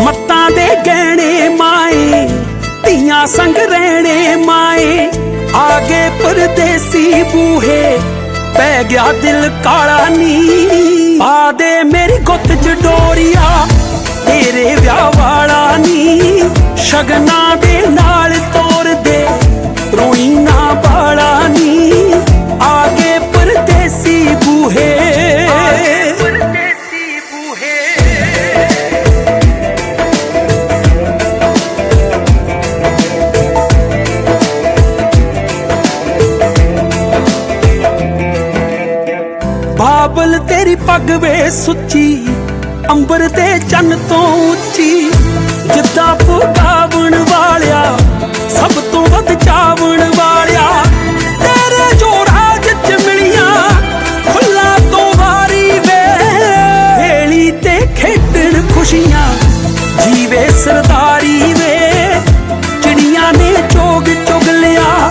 ਮੱਤਾਂ ਦੇ ਗਹਿਣੇ ਮਾਏ, ਧੀਆਂ ਸੰਗ ਰਹਿਣੇ ਮਾਏ। ਆਗੇ ਪਰਦੇਸੀ ਬੂਹੇ, ਪੈ ਗਿਆ ਦਿਲ ਕਾਲਾ ਨੀ ਪਾ ਦੇ ਮੇਰੀ ਗੁੱਤ ਚ ਡੋਰੀਆ, ਤੇਰੇ ਵਿਆਹ ਵਾਲਾ ਨੀ ਸ਼ਗਨਾ ਦੇ ਬਾਬਲ ਤੇਰੀ ਪੱਗ ਵੇ ਸੁੱਚੀ, ਅੰਬਰ ਤੇ ਚੰਨ ਤੋਂ ਉੱਚੀ। ਜਿੱਦਾਂ ਪੁਕਾਵਣ ਵਾਲਿਆ, ਸਭ ਤੋਂ ਵੱਧ ਚਾਵਣ ਵਾਲਿਆ। ਤੇਰੇ ਜੋ ਰਾਜ ਚ ਮਿਲੀਆਂ ਖੁੱਲਾ ਤੋਂ ਵਾਰੀ ਵੇ। ਵੇਲੀ ਤੇ ਖੇਡਣ ਖੁਸ਼ੀਆਂ, ਜੀਵੇ ਸਰਦਾਰੀ ਵੇ। ਚਿੜੀਆਂ ਨੇ ਚੋਗ ਚੁਗ ਲਿਆ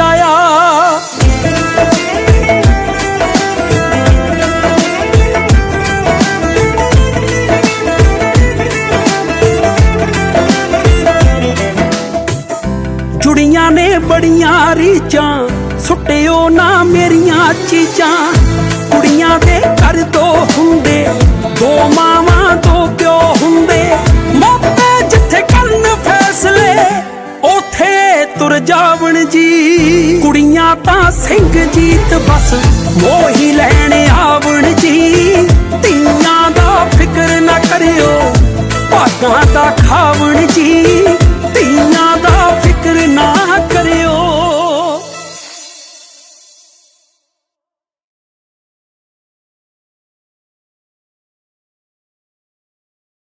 ਅਮੜੀ ਜੁੜੀਆਂ ਨੇ ਬੜੀਆਂ ਰੀਚਾਂ ਸੁੱਟਿਓ ਨਾ ਮੇਰੀਆਂ ਚੀਜ਼ਾਂ। ਕੁੜੀਆਂ ਦੇ ਘਰ ਤਾਂ ਸਿੰਘ ਜੀਤ ਬਸ ਮੋਹੀ